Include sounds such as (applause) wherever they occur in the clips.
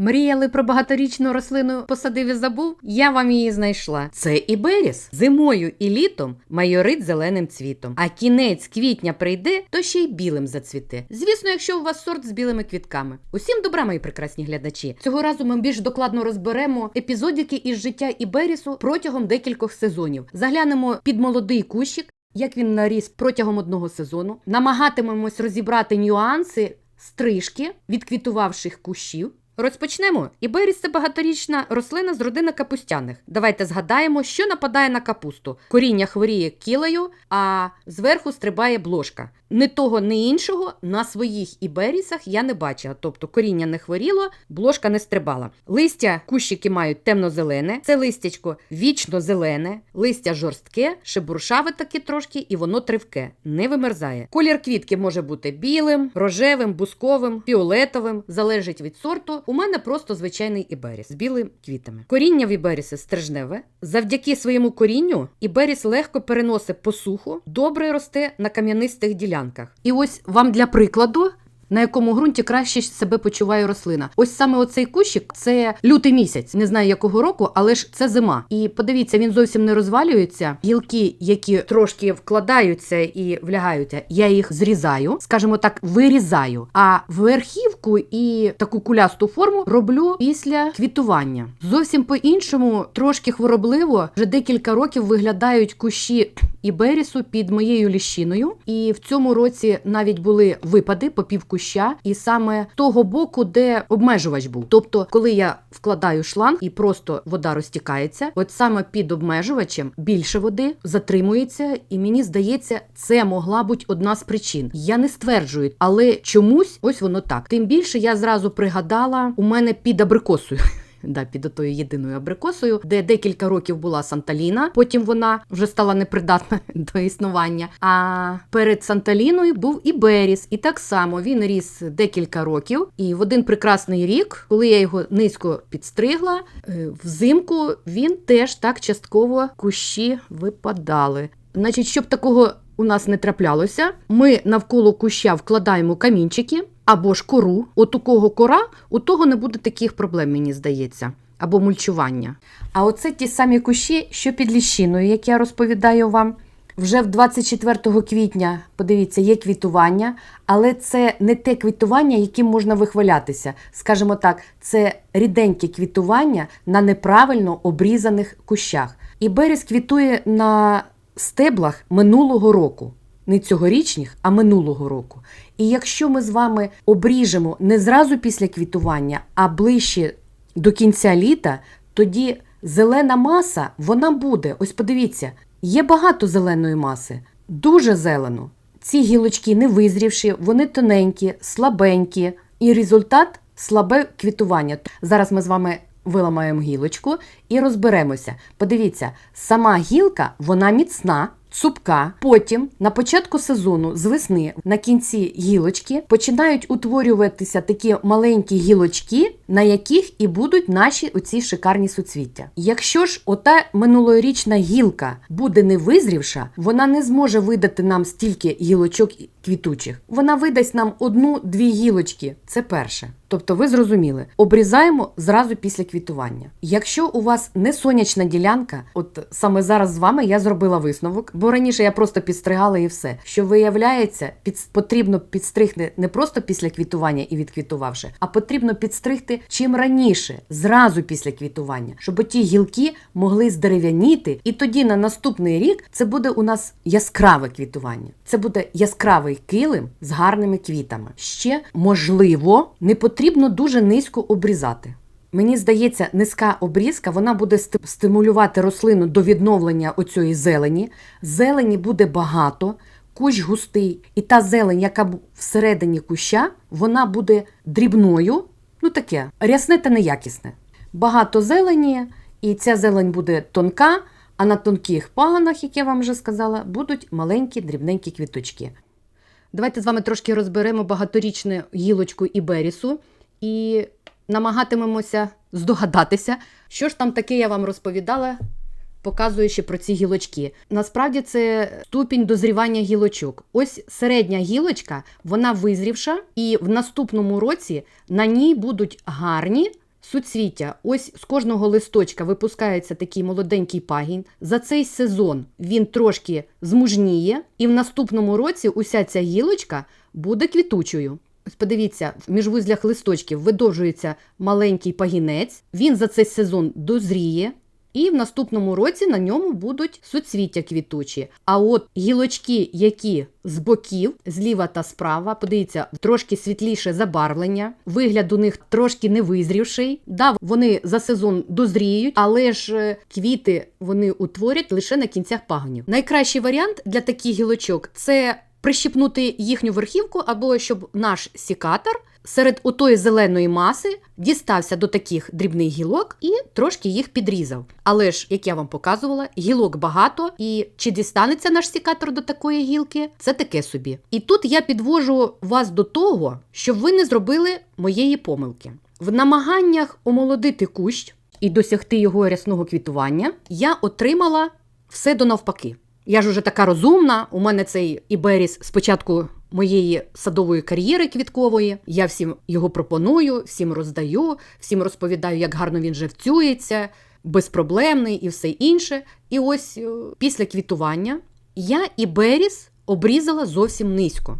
Мріяли про багаторічну рослину посадив і забув? Я вам її знайшла. Це іберіс. Зимою і літом майорить зеленим цвітом. А кінець квітня прийде, то ще й білим зацвіте. Звісно, якщо у вас сорт з білими квітками. Усім добра, мої прекрасні глядачі. Цього разу ми більш докладно розберемо епізодики із життя іберісу протягом декількох сезонів. Заглянемо під молодий кущик. Як він наріс протягом одного сезону, намагатимемось розібрати нюанси стрижки відквітувавших кущів. Розпочнемо. Іберіс це багаторічна рослина з родини капустяних. Давайте згадаємо, що нападає на капусту. Коріння хворіє кілею, а зверху стрибає блошка. Ні того, ні іншого на своїх іберісах я не бачила. Тобто коріння не хворіло, блошка не стрибала. Листя кущики мають темно-зелене, це листячко вічно зелене, листя жорстке, шебуршаве таке трошки, і воно тривке, не вимерзає. Колір квітки може бути білим, рожевим, бусковим, фіолетовим, залежить від сорту. У мене просто звичайний іберіс з білими квітами. Коріння в іберісі стрижневе. Завдяки своєму корінню іберіс легко переносить посуху, добре росте на кам'янистих ділянках. І ось вам для прикладу. На якому ґрунті краще себе почуває рослина? Ось саме оцей кущик це лютий місяць, не знаю якого року, але ж це зима. І подивіться, він зовсім не розвалюється. Гілки, які трошки вкладаються і влягаються, я їх зрізаю, скажімо так, вирізаю. А верхівку і таку кулясту форму роблю після квітування. Зовсім по-іншому, трошки хворобливо, вже декілька років виглядають кущі іберісу під моєю ліщиною. І в цьому році навіть були випади по пів куща, і саме того боку, де обмежувач був. Тобто, коли я вкладаю шланг і просто вода розтікається, от саме під обмежувачем більше води затримується, і мені здається, це могла бути одна з причин. Я не стверджую, але чомусь ось воно так. Тим більше я зразу пригадала у мене під абрикосою. (laughs) Да, під отою єдиною абрикосою, де декілька років була Санталіна. Потім вона вже стала непридатна (laughs) до існування. А перед Санталіною був і Беріс, і так само він ріс декілька років. І в один прекрасний рік, коли я його низько підстригла, е, взимку він теж так частково кущі випадали. Значить, щоб такого у нас не траплялося, ми навколо куща вкладаємо камінчики або ж кору. От у кого кора, у того не буде таких проблем, мені здається, або мульчування. А оце ті самі кущі, що під ліщиною, як я розповідаю вам. Вже в 24 квітня, подивіться, є квітування, але це не те квітування, яким можна вихвалятися. Скажімо так, це ріденьке квітування на неправильно обрізаних кущах. І берез квітує на стеблах минулого року. Не цьогорічних, а минулого року. І якщо ми з вами обріжемо не зразу після квітування, а ближче до кінця літа, тоді зелена маса вона буде. Ось подивіться, є багато зеленої маси, дуже зелено. Ці гілочки не визрівші, вони тоненькі, слабенькі, і результат слабе квітування. Зараз ми з вами виламаємо гілочку і розберемося. Подивіться, сама гілка вона міцна. Цупка, потім на початку сезону з весни на кінці гілочки починають утворюватися такі маленькі гілочки, на яких і будуть наші оці шикарні суцвіття. Якщо ж ота минулорічна гілка буде не визрівша, вона не зможе видати нам стільки гілочок квітучих. Вона видасть нам одну-дві гілочки. Це перше. Тобто, ви зрозуміли, обрізаємо зразу після квітування. Якщо у вас не сонячна ділянка, от саме зараз з вами я зробила висновок, бо раніше я просто підстригала і все. Що виявляється, під, потрібно підстригти не просто після квітування і відквітувавши, а потрібно підстригти чим раніше, зразу після квітування, щоб ті гілки могли здерев'яніти, і тоді на наступний рік це буде у нас яскраве квітування. Це буде яскравий килим з гарними квітами. Ще можливо, не потрібно дуже низько обрізати. Мені здається, низька обрізка вона буде стимулювати рослину до відновлення оцієї зелені. Зелені буде багато, кущ густий, і та зелень, яка всередині куща, вона буде дрібною, ну таке, рясне та неякісне. Багато зелені, і ця зелень буде тонка, а на тонких паганах, як я вам вже сказала, будуть маленькі дрібненькі квіточки. Давайте з вами трошки розберемо багаторічну гілочку іберісу і намагатимемося здогадатися, що ж там таке я вам розповідала, показуючи про ці гілочки. Насправді це ступінь дозрівання гілочок. Ось середня гілочка, вона визрівша, і в наступному році на ній будуть гарні суцвіття. Ось з кожного листочка випускається такий молоденький пагінь. За цей сезон він трошки змужніє, і в наступному році уся ця гілочка буде квітучою. Подивіться, в міжвузлях листочків видовжується маленький пагінець. Він за цей сезон дозріє. І в наступному році на ньому будуть суцвіття квітучі. А от гілочки, які з боків, зліва та справа, подивіться, трошки світліше забарвлення, вигляд у них трошки не визрівший. Да, вони за сезон дозріють, але ж е, квіти вони утворять лише на кінцях пагонів. Найкращий варіант для таких гілочок це прищипнути їхню верхівку, або щоб наш сікатор серед отої зеленої маси дістався до таких дрібних гілок і трошки їх підрізав. Але ж, як я вам показувала, гілок багато, і чи дістанеться наш сікатор до такої гілки, це таке собі. І тут я підвожу вас до того, щоб ви не зробили моєї помилки. В намаганнях омолодити кущ і досягти його рясного квітування, я отримала все до навпаки. Я ж уже така розумна. У мене цей іберіс спочатку моєї садової кар'єри квіткової. Я всім його пропоную, всім роздаю, всім розповідаю, як гарно він живцюється, безпроблемний і все інше. І ось е, після квітування я іберіс обрізала зовсім низько.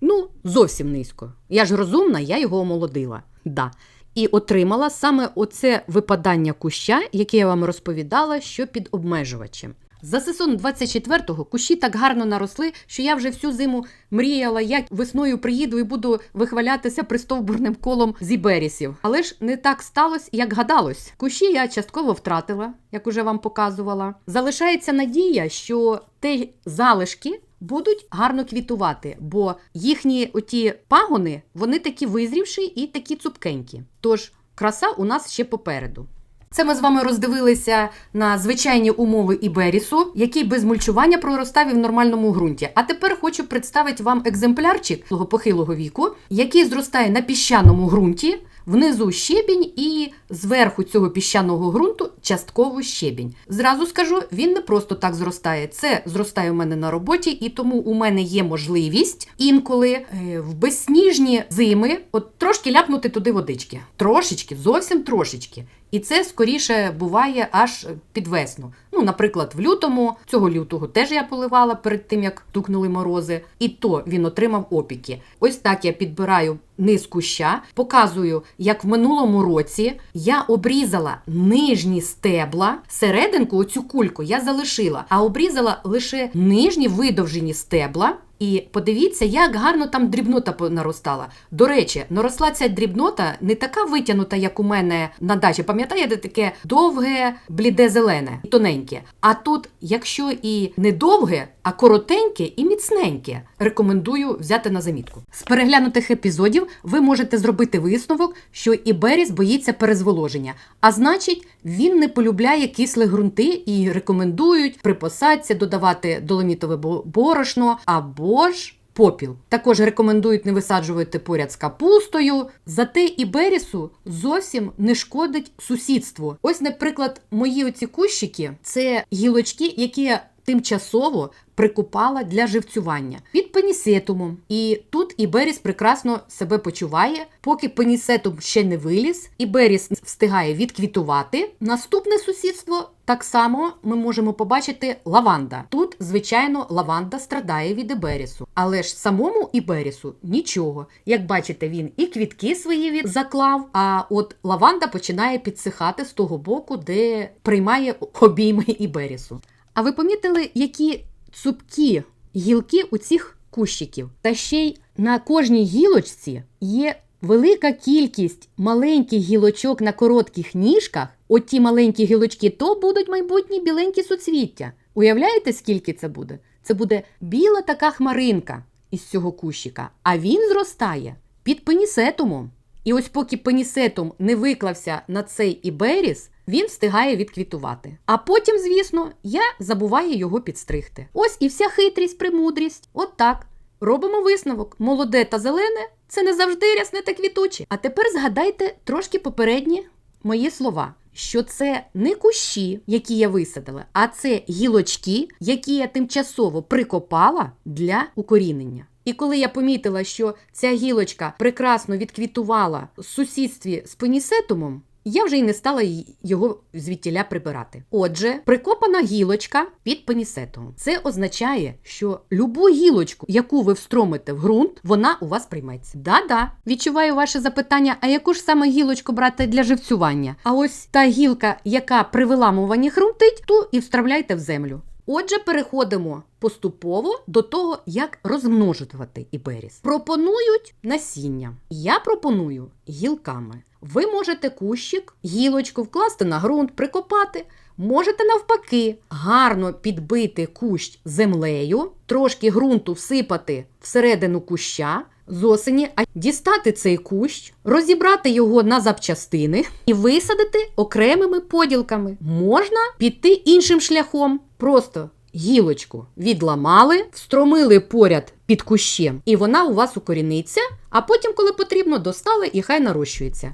Ну, зовсім низько. Я ж розумна, я його омолодила. Да. І отримала саме оце випадання куща, яке я вам розповідала, що під обмежувачем. За сезон 24-го кущі так гарно наросли, що я вже всю зиму мріяла, як весною приїду і буду вихвалятися пристовбурним колом зіберісів. Але ж не так сталося, як гадалось. Кущі я частково втратила, як уже вам показувала. Залишається надія, що те залишки. Будуть гарно квітувати, бо їхні оті пагони вони такі визрівші і такі цупкенькі. Тож краса у нас ще попереду. Це ми з вами роздивилися на звичайні умови іберісу, який без мульчування проростав і в нормальному ґрунті. А тепер хочу представити вам екземплярчик похилого віку, який зростає на піщаному ґрунті. Внизу щебінь і зверху цього піщаного ґрунту частково щебінь. Зразу скажу, він не просто так зростає. Це зростає у мене на роботі, і тому у мене є можливість інколи е, в безсніжні зими от трошки ляпнути туди водички. Трошечки, зовсім трошечки. І це скоріше буває аж під весну. Ну, наприклад, в лютому, цього лютого теж я поливала перед тим, як тукнули морози, і то він отримав опіки. Ось так я підбираю низ куща, показую, як в минулому році я обрізала нижні стебла, серединку, оцю кульку я залишила, а обрізала лише нижні видовжені стебла. І подивіться, як гарно там дрібнота наростала. До речі, наросла ця дрібнота не така витягнута, як у мене на дачі. Пам'ятаєте, таке довге, бліде зелене, тоненьке. А тут, якщо і не довге, а коротеньке і міцненьке, рекомендую взяти на замітку. З переглянутих епізодів ви можете зробити висновок, що Іберіс боїться перезволоження, а значить, він не полюбляє кислі ґрунти і рекомендують при посадці додавати доломітове борошно або ж. Попіл. Також рекомендують не висаджувати поряд з капустою. Зате і берісу зовсім не шкодить сусідству. Ось, наприклад, мої оці кущики це гілочки, які тимчасово прикупала для живцювання під пенісетумом. І тут Іберіс прекрасно себе почуває, поки пенісетум ще не виліз, Іберіс встигає відквітувати. Наступне сусідство так само ми можемо побачити лаванда. Тут, звичайно, лаванда страдає від Іберісу, але ж самому Іберісу нічого. Як бачите, він і квітки свої від заклав, а от лаванда починає підсихати з того боку, де приймає обійми Іберісу. А ви помітили, які цупкі гілки у цих кущиків? Та ще й на кожній гілочці є велика кількість маленьких гілочок на коротких ніжках. От ті маленькі гілочки, то будуть майбутні біленькі суцвіття. Уявляєте, скільки це буде? Це буде біла така хмаринка із цього кущика, а він зростає під пенісетумом. І ось поки пенісетум не виклався на цей іберіс, він встигає відквітувати. А потім, звісно, я забуваю його підстригти. Ось і вся хитрість, премудрість. От так. Робимо висновок: молоде та зелене це не завжди рясне та квітуче. А тепер згадайте трошки попередні мої слова. Що це не кущі, які я висадила, а це гілочки, які я тимчасово прикопала для укорінення. І коли я помітила, що ця гілочка прекрасно відквітувала в сусідстві з пенісетумом, я вже й не стала його звідтіля прибирати. Отже, прикопана гілочка під пенісетом. Це означає, що любу гілочку, яку ви встромите в ґрунт, вона у вас прийметься. Да-да. Відчуваю ваше запитання: а яку ж саме гілочку брати для живцювання? А ось та гілка, яка при виламуванні хрумтить, ту і встромляйте в землю. Отже, переходимо поступово до того, як розмножувати іберіс. Пропонують насіння. Я пропоную гілками. Ви можете кущик, гілочку вкласти на ґрунт, прикопати. Можете навпаки гарно підбити кущ землею, трошки ґрунту всипати всередину куща з осені, а дістати цей кущ, розібрати його на запчастини і висадити окремими поділками. Можна піти іншим шляхом. Просто гілочку відламали, встромили поряд під кущем, і вона у вас укоріниться, а потім, коли потрібно, достали і хай нарощується.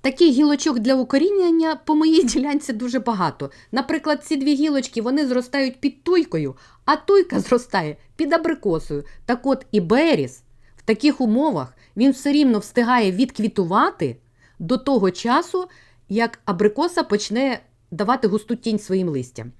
Таких гілочок для укорінення по моїй ділянці дуже багато. Наприклад, ці дві гілочки вони зростають під туйкою, а туйка зростає під абрикосою. Так от і беріс в таких умовах він все рівно встигає відквітувати до того часу, як абрикоса почне давати густу тінь своїм листям.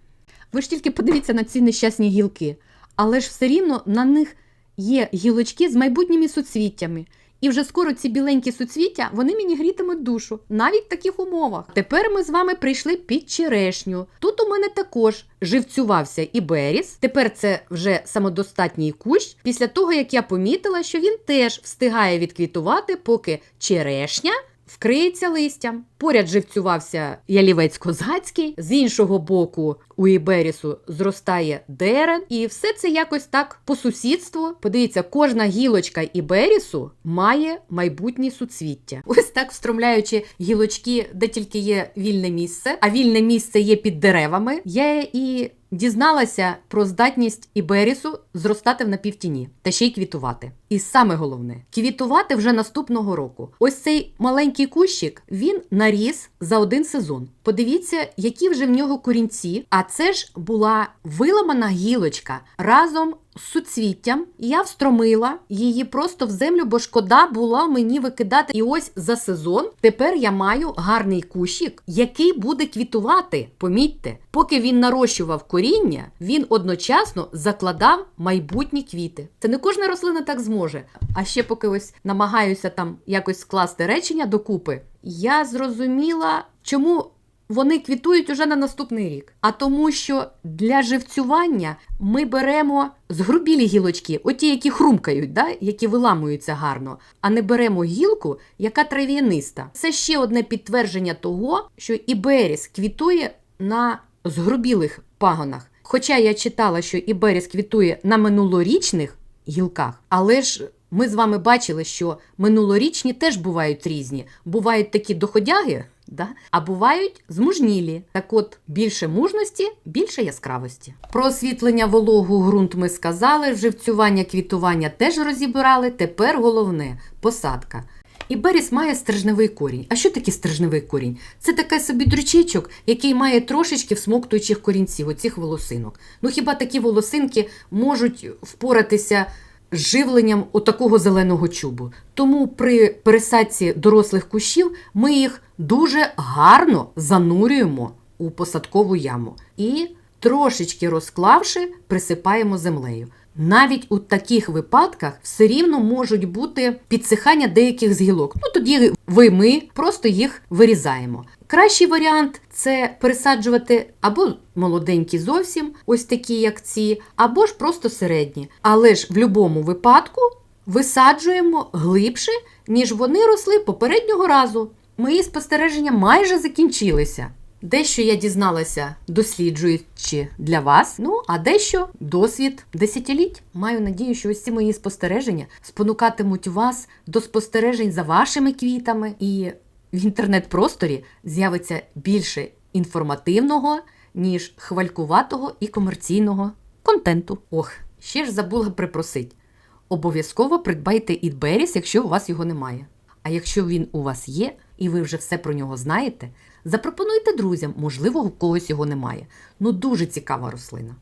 Ви ж тільки подивіться на ці нещасні гілки, але ж все рівно на них є гілочки з майбутніми суцвіттями. І вже скоро ці біленькі суцвіття вони мені грітимуть душу, навіть в таких умовах. Тепер ми з вами прийшли під черешню. Тут у мене також живцювався і беріс. Тепер це вже самодостатній кущ. Після того, як я помітила, що він теж встигає відквітувати, поки черешня. Вкриється листям. Поряд живцювався ялівець козацький, з іншого боку у Іберісу зростає дерен, і все це якось так по сусідству. Подивіться, кожна гілочка Іберісу має майбутнє суцвіття. Ось так встромляючи гілочки, де тільки є вільне місце, а вільне місце є під деревами. Я і дізналася про здатність Іберісу зростати в напівтіні та ще й квітувати. І саме головне квітувати вже наступного року. Ось цей маленький кущик він наріс за один сезон. Подивіться, які вже в нього корінці. А це ж була виламана гілочка разом суцвіттям. Я встромила її просто в землю, бо шкода була мені викидати. І ось за сезон тепер я маю гарний кущик, який буде квітувати. Помітьте, поки він нарощував коріння, він одночасно закладав майбутні квіти. Це не кожна рослина так зможе. А ще поки ось намагаюся там якось скласти речення докупи, я зрозуміла, чому вони квітують уже на наступний рік. А тому, що для живцювання ми беремо згрубілі гілочки, оті, які хрумкають, да? які виламуються гарно, а не беремо гілку, яка трав'яниста. Це ще одне підтвердження того, що іберіс квітує на згрубілих пагонах. Хоча я читала, що іберіс квітує на минулорічних гілках, але ж ми з вами бачили, що минулорічні теж бувають різні. Бувають такі доходяги, да? а бувають змужнілі. Так от більше мужності, більше яскравості. Про освітлення вологу ґрунт ми сказали, живцювання, квітування теж розібрали. Тепер головне посадка. І беріс має стрижневий корінь. А що таке стрижневий корінь? Це такий собі дрючечок, який має трошечки всмоктуючих корінців, оцих волосинок. Ну хіба такі волосинки можуть впоратися живленням отакого зеленого чубу? Тому при пересадці дорослих кущів ми їх дуже гарно занурюємо у посадкову яму і трошечки розклавши, присипаємо землею. Навіть у таких випадках все рівно можуть бути підсихання деяких з гілок. Ну тоді ви ми просто їх вирізаємо. Кращий варіант це пересаджувати або молоденькі зовсім, ось такі, як ці, або ж просто середні. Але ж в будь-якому випадку висаджуємо глибше, ніж вони росли попереднього разу. Мої спостереження майже закінчилися. Дещо я дізналася, досліджуючи для вас, ну а дещо досвід десятиліть. Маю надію, що ці мої спостереження спонукатимуть вас до спостережень за вашими квітами, і в інтернет-просторі з'явиться більше інформативного, ніж хвалькуватого і комерційного контенту. Ох, ще ж забула припросить. Обов'язково придбайте Ідберіс, якщо у вас його немає. А якщо він у вас є, і ви вже все про нього знаєте, запропонуйте друзям, можливо, у когось його немає. Ну дуже цікава рослина.